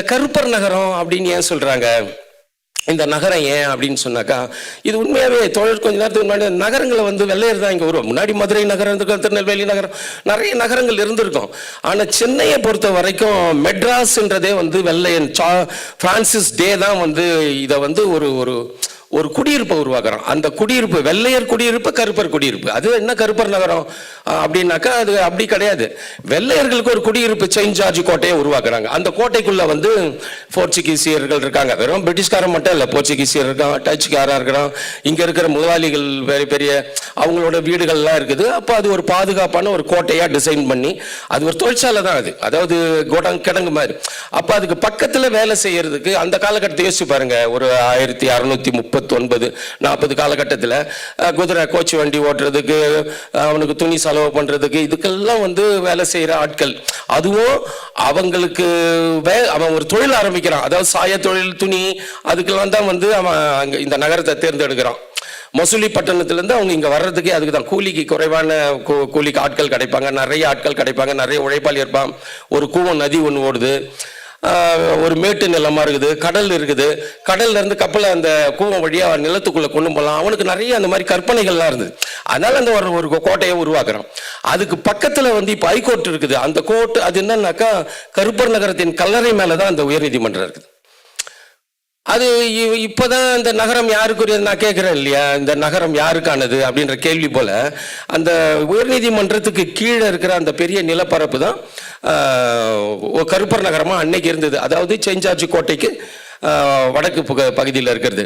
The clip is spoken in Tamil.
இந்த கருப்பர் நகரம் அப்படின்னு ஏன் சொல்றாங்க? இந்த நகரம் ஏன் அப்படின்னு சொன்னாக்கா இது உண்மையாவே தொழில் கொஞ்ச நேரத்துக்கு முன்னாடி நகரங்களை வந்து வெள்ளையர் தான் இங்கே வரும் முன்னாடி மதுரை நகரம் இருந்திருக்கும் திருநெல்வேலி நகரம் நிறைய நகரங்கள் இருந்திருக்கும். ஆனால் சென்னையை பொறுத்த வரைக்கும் மெட்ராஸ்ன்றதே வந்து வெள்ளையன் சா பிரான்சிஸ் டே தான் வந்து இதை வந்து ஒரு ஒரு ஒரு குடியிருப்பை உருவாக்குறோம் அந்த குடியிருப்பு வெள்ளையர் குடியிருப்பு கருப்பர் குடியிருப்பு. அது என்ன கருப்பர் நகரம்? அப்படின்னாக்கா அது அப்படி கிடையாது. வெள்ளையர்களுக்கு ஒரு குடியிருப்பு செயின்ட் ஜார்ஜ் கோட்டையை உருவாக்குறாங்க. அந்த கோட்டைக்குள்ள வந்து போர்ச்சுகீசியர்கள் இருக்காங்க. வெறும் பிரிட்டிஷ்காரன் மட்டும் இல்லை போர்ச்சுகீசியர் இருக்கான் டச்சுக்காரா இருக்கிறான். இங்க இருக்கிற முதலாளிகள் பெரிய பெரிய அவங்களோட வீடுகள்லாம் இருக்குது. அப்போ அது ஒரு பாதுகாப்பான ஒரு கோட்டையா டிசைன் பண்ணி அது ஒரு தொழிற்சாலை தான் அது. அதாவது கோடாங் கிடங்கு மாதிரி. அப்போ அதுக்கு பக்கத்துல வேலை செய்யறதுக்கு அந்த காலகட்டத்தை யோசிச்சு பாருங்க. ஒரு ஆயிரத்தி அறுநூத்தி முப்பத்தி ஒன்பது நாற்பது காலகட்டத்தில் குதிரை கோச்சு வண்டி ஓட்டுறதுக்கு அவனுக்கு துணி செலவு பண்ணுறதுக்கு இதுக்கெல்லாம் வந்து வேலை செய்கிற ஆட்கள். அதுவும் அவங்களுக்கு வே அவன் ஒரு தொழில் ஆரம்பிக்கிறான். அதாவது சாய தொழில் துணி அதுக்கெல்லாம் தான் வந்து அவன் அங்கே இந்த நகரத்தை தேர்ந்தெடுக்கிறான். மசூலி பட்டணத்துலேருந்து அவங்க இங்கே வர்றதுக்கே அதுக்கு தான். கூலிக்கு குறைவான கூ- கூலிக்கு ஆட்கள் கிடைப்பாங்க. நிறைய ஆட்கள் கிடைப்பாங்க. நிறைய உழைப்பாளி இருப்பான் ஒரு கூவம் நதி ஒன்று ஓடுது. ஒரு மேட்டு நிலமாக இருக்குது கடல் இருக்குது. கடல்லேருந்து கப்பலை அந்த கூவம் வழியாக நிலத்துக்குள்ளே கொண்டு போகலாம் அவனுக்கு நிறைய அந்த மாதிரி கற்பனைகள்லாம் இருந்தது அதனால் அந்த ஒரு ஒரு கோட்டையை உருவாக்குறான். அதுக்கு பக்கத்தில் வந்து இப்போ ஹைகோர்ட் இருக்குது. அந்த கோர்ட் அது என்னன்னாக்கா கருப்பர் நகரத்தின் கல்லறை மேலே தான் அந்த உயர்நீதிமன்றம் இருக்குது. அது இப்போ தான் இந்த நகரம் யாருக்குரியது நான் கேட்குறேன் இல்லையா? இந்த நகரம் யாருக்கானது அப்படின்ற கேள்வி போல அந்த உயர்நீதிமன்றத்துக்கு கீழே இருக்கிற அந்த பெரிய நிலப்பரப்பு தான் கருப்பர் நகரமாக அன்னைக்கு இருந்தது. அதாவது செஞ்சார்ஜ் கோட்டைக்கு வடக்கு பகுதியில் இருக்கிறது.